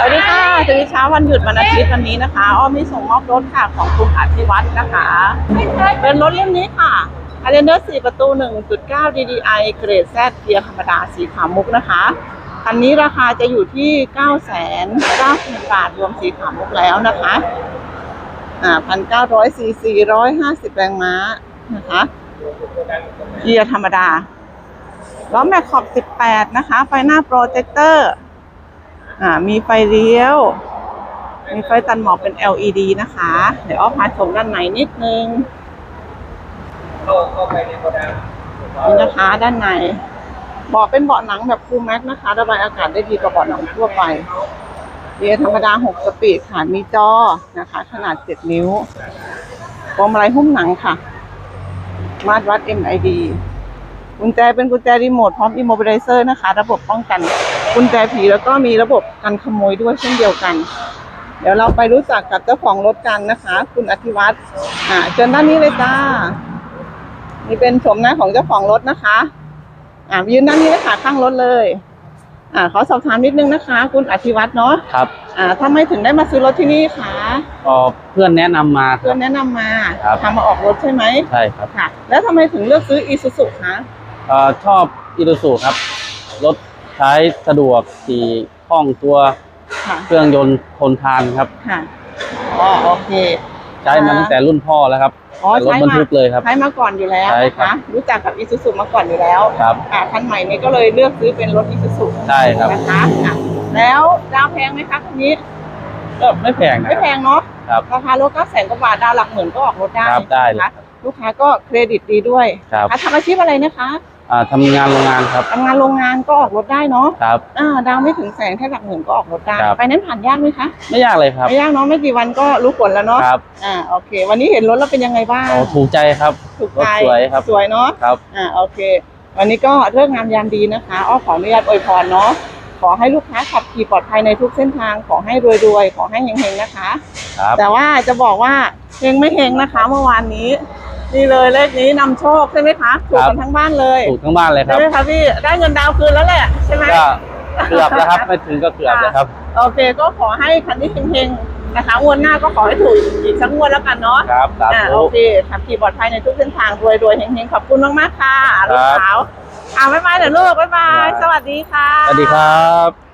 สวัสดีค่ะสวัสดีเช้าวันหยุดวันอาทิตย์วันนี้นะคะ อ้อมมีส่งมอบรถค่ะของคุณอธิวัฒน์นะคะ เป็นรถเล่มนี้ค่ะ a l e n d e r 4ประตู 1.9 DDI เกรด Z เกียร์ธรรมดาสีขาวมุกนะคะ คันนี้ราคาจะอยู่ที่ 9 9 0 0 0บาทรวมสีขาวมุกแล้วนะคะ อ่า1,900ซีซี150 แรงม้านะคะเกียร์ธรรมดาล้อแม็กขอบ 18 นะคะ ไฟหน้าโปรเจคเตอร์ อ่ามีไฟเลี้ยว มีไฟตันหมอกเป็น LED นะคะ เดี๋ยวอ้อพาชมด้านในนิดนึงเข้าเข้าไปในโกดังนี่นะคะ ด้านในเบาะเป็นเบาะหนังแบบฟูลแม็กนะคะระบายอากาศได้ดีกว่าเบาะหนังทั่วไปเกียร์ธรรมดา 6 สปีดค่ะมีจอนะคะ ขนาด 7 นิ้วพวงมาลัยหุ้มหนังค่ะ มาตรวัด MID กุญแจเป็นกุญแจรีโมทพร้อม immobilizer นะคะ ระบบป้องกันกุญแจผีแล้วก็มีระบบกันขโมยด้วยเช่นเดียวกัน เดี๋ยวเราไปรู้จักกับเจ้าของรถกันนะคะ คุณอธิวัฒน์อ่าเชิญด้านนี้เลยจ้านี่เป็นชมหน้าของเจ้าของรถนะคะ อ่ายืนด้านนี้เลยค่ะข้างรถเลย อ่าขอสอบถามนิดนึงนะคะ คุณอธิวัฒน์เนาะครับอ่าทำไมถึงได้มาซื้อรถที่นี่คะก็เพื่อนแนะนำมาคเพื่รัอบ นแนะนำมาครับ ทำมาออกรถใช่ไหมใช่ครับ ค่ะ แล้วทำไมถึงเลือกซื้ออีซูซูคะเอ่อชอบอิรูซูครับ รถใช้สะดวกขี่คล่องตัวค่ะเครื่องยนต์ทนทานครับ ค่ะอ๋อโอเค ใช้มาตั้งแต่รุ่นพ่อแล้วครับอ๋อเป็นรถใช้บรรมาทุกเลยครับ ใช้มาก่อนอยู่แล้วใช่นะครัคะบ รู้จักกับอีซูซูมาก่อนอยู่แล้วครับ อ่าคันใหม่นี้ก็เลยเลือกซื้อเป็นรถอีซูซูใช่ครับ นะคะอะแล้วดาวแพงไหมคะคันนี้ก็ไม่แพงนะไม่คแพรับงเนาะครับ ราคารถก็แสนกว่าบาทดาวหลักหมื่นก็ออกรถได้ครับได้เลย นะคะลูกค้าก็เครดิตดีด้วยครับ อะทำอาชีพอะไรนะคะ อ่าทำงานโรงงานครับ ทำงานโรงงานก็ออกรถได้เนาะครับ อ่าดาวไม่ถึงแสนแค่หลักหมื่นก็ออกรถได้ครับไปนั้นผ่านยากไหมคะไม่ยากเลยครับไม่ยากเนาะไม่กี่วันก็รู้ผลแล้วเนาะครับอ่าโอเค วันนี้เห็นรถแล้วเป็นยังไงบ้างโอ้ถูกใจครับ ถูกรถใจสวยครับ สวยเนาะ ครับ อ่าโอเค วันนี้ก็เรื่องงามยามดีนะคะอ้อขออนุญาตอวยพรเนาะขอให้ลูกค้าขับขี่ปลอดภัยในทุกเส้นทาง ขอให้รวยๆ ขอให้เฮงๆนะคะ ครับ แต่ว่าจะบอกว่าเฮงไม่เฮงนะคะ เมื่อวานนี้ นี่เลยเลขนี้นำโชคใช่ไหมคะถูกกันทั้งบ้านเลยถูกทั้งบ้านเลยคใช่รับ ไหมคะพี่ได้เงินดาวน์คืนแล้วแหละใช่ไหม ก็เกือบแล้วครับไม่ถึงก็เกือบแล้วครับ โอเคก็ขอให้คันนี้เฮงๆนะคะงวดหน้าก็ขอให้ถูกอีกสักงวดแล้วกันเนาะครับสาอ่าธุ โอเคขับขี่ปลอดภัยในทุกเส้นทางรวยรวยๆเฮงๆขอบคุณมากๆค่ะลูกสาวอ่าบ๊ายบายเดี๋ยวลูกบ๊ายบายสวัสดีค่ะ สวัสดีครับ